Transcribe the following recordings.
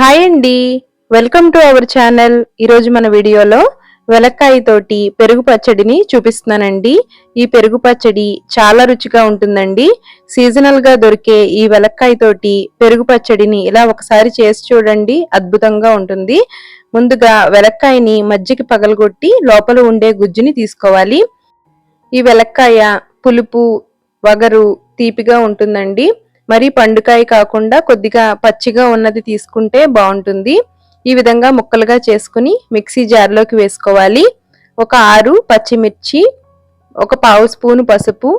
Hi అండి. Welcome to our channel ఈరోజు మన వీడియోలో వెలక్కాయతోటి పెరుగు పచ్చడిని చూపిస్తున్నానండి. ఈ పెరుగు పచ్చడి చాలా రుచిగా ఉంటుందండి. సీజనల్గా దొరికే ఈ వెలక్కాయతోటి పెరుగు పచ్చడిని ఇలా ఒకసారి చేసి చూడండి. అద్భుతంగా ఉంటుంది. ముందుగా వెలక్కాయని మజ్జికి పగలగొట్టి లోపల ఉండే గుజ్జుని తీసుకోవాలి. ఈ వెలక్కాయ పులుపు వగరు తీపిగా ఉంటుందండి. మరి పండుకాయ కాకుండా కొద్దిగా పచ్చిగా ఉన్నది తీసుకుంటే బాగుంటుంది. ఈ విధంగా ముక్కలుగా చేసుకుని మిక్సీ జార్లోకి వేసుకోవాలి. ఒక ఆరు పచ్చిమిర్చి ఒక పావు స్పూను పసుపు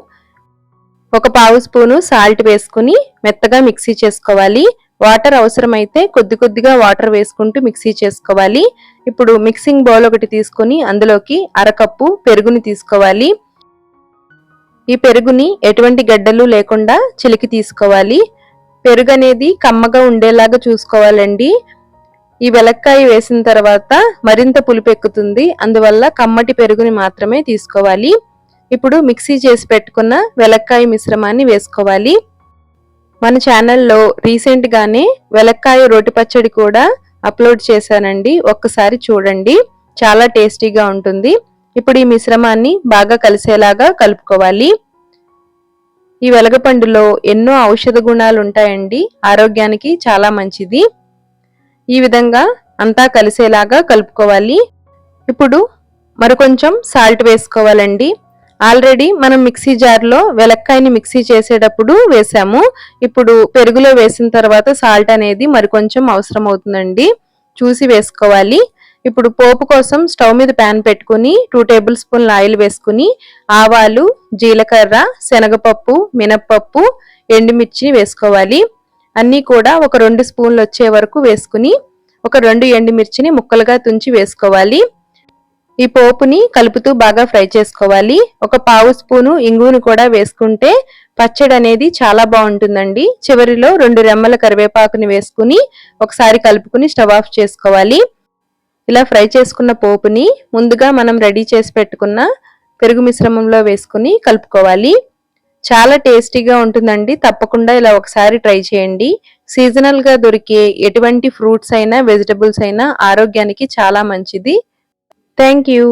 ఒక పావు స్పూను సాల్ట్ వేసుకుని మెత్తగా మిక్సీ చేసుకోవాలి. వాటర్ అవసరమైతే కొద్ది కొద్దిగా వాటర్ వేసుకుంటూ మిక్సీ చేసుకోవాలి. ఇప్పుడు మిక్సింగ్ బౌల్ ఒకటి తీసుకుని అందులోకి అరకప్పు పెరుగుని తీసుకోవాలి. ఈ పెరుగుని ఎటువంటి గడ్డలు లేకుండా చిలికి తీసుకోవాలి. పెరుగు అనేది కమ్మగా ఉండేలాగా చూసుకోవాలండి. ఈ వెలక్కాయ వేసిన తర్వాత మరింత పులుపెక్కుతుంది. అందువల్ల కమ్మటి పెరుగుని మాత్రమే తీసుకోవాలి. ఇప్పుడు మిక్సీ చేసి పెట్టుకున్న వెలక్కాయ మిశ్రమాన్ని వేసుకోవాలి. మన ఛానల్లో రీసెంట్గానే వెలక్కాయ రోటి పచ్చడి కూడా అప్లోడ్ చేశానండి. ఒక్కసారి చూడండి. చాలా టేస్టీగా ఉంటుంది. ఇప్పుడు ఈ మిశ్రమాన్ని బాగా కలిసేలాగా కలుపుకోవాలి. ఈ వెలగపండులో ఎన్నో ఔషధ గుణాలు ఉంటాయండి. ఆరోగ్యానికి చాలా మంచిది. ఈ విధంగా అంతా కలిసేలాగా కలుపుకోవాలి. ఇప్పుడు మరికొంచెం సాల్ట్ వేసుకోవాలండి. ఆల్రెడీ మనం మిక్సీ జార్లో వెలక్కాయని మిక్సీ చేసేటప్పుడు వేసాము. ఇప్పుడు పెరుగులో వేసిన తర్వాత సాల్ట్ అనేది మరికొంచెం అవసరం అవుతుందండి చూసి వేసుకోవాలి. ఇప్పుడు పోపు కోసం స్టవ్ మీద ప్యాన్ పెట్టుకుని టూ టేబుల్ స్పూన్ల ఆయిల్ వేసుకుని ఆవాలు జీలకర్ర శనగపప్పు మినప్పప్పు ఎండుమిర్చి వేసుకోవాలి. అన్నీ కూడా ఒక రెండు స్పూన్లు వచ్చే వరకు వేసుకుని ఒక రెండు ఎండుమిర్చిని ముక్కలుగా తుంచి వేసుకోవాలి. ఈ పోపుని కలుపుతూ బాగా ఫ్రై చేసుకోవాలి. ఒక పావు స్పూను ఇంగుని కూడా వేసుకుంటే పచ్చడి అనేది చాలా బాగుంటుందండి. చివరిలో రెండు రెమ్మల కరివేపాకుని వేసుకుని ఒకసారి కలుపుకుని స్టవ్ ఆఫ్ చేసుకోవాలి. ఇలా ఫ్రై చేసుకున్న పోపుని ముందుగా మనం రెడీ చేసి పెట్టుకున్న పెరుగు మిశ్రమంలో వేసుకుని కలుపుకోవాలి. చాలా టేస్టీగా ఉంటుందండి. తప్పకుండా ఇలా ఒకసారి ట్రై చేయండి. సీజనల్గా దొరికే ఎటువంటి ఫ్రూట్స్ అయినా వెజిటబుల్స్ అయినా ఆరోగ్యానికి చాలా మంచిది. Thank you.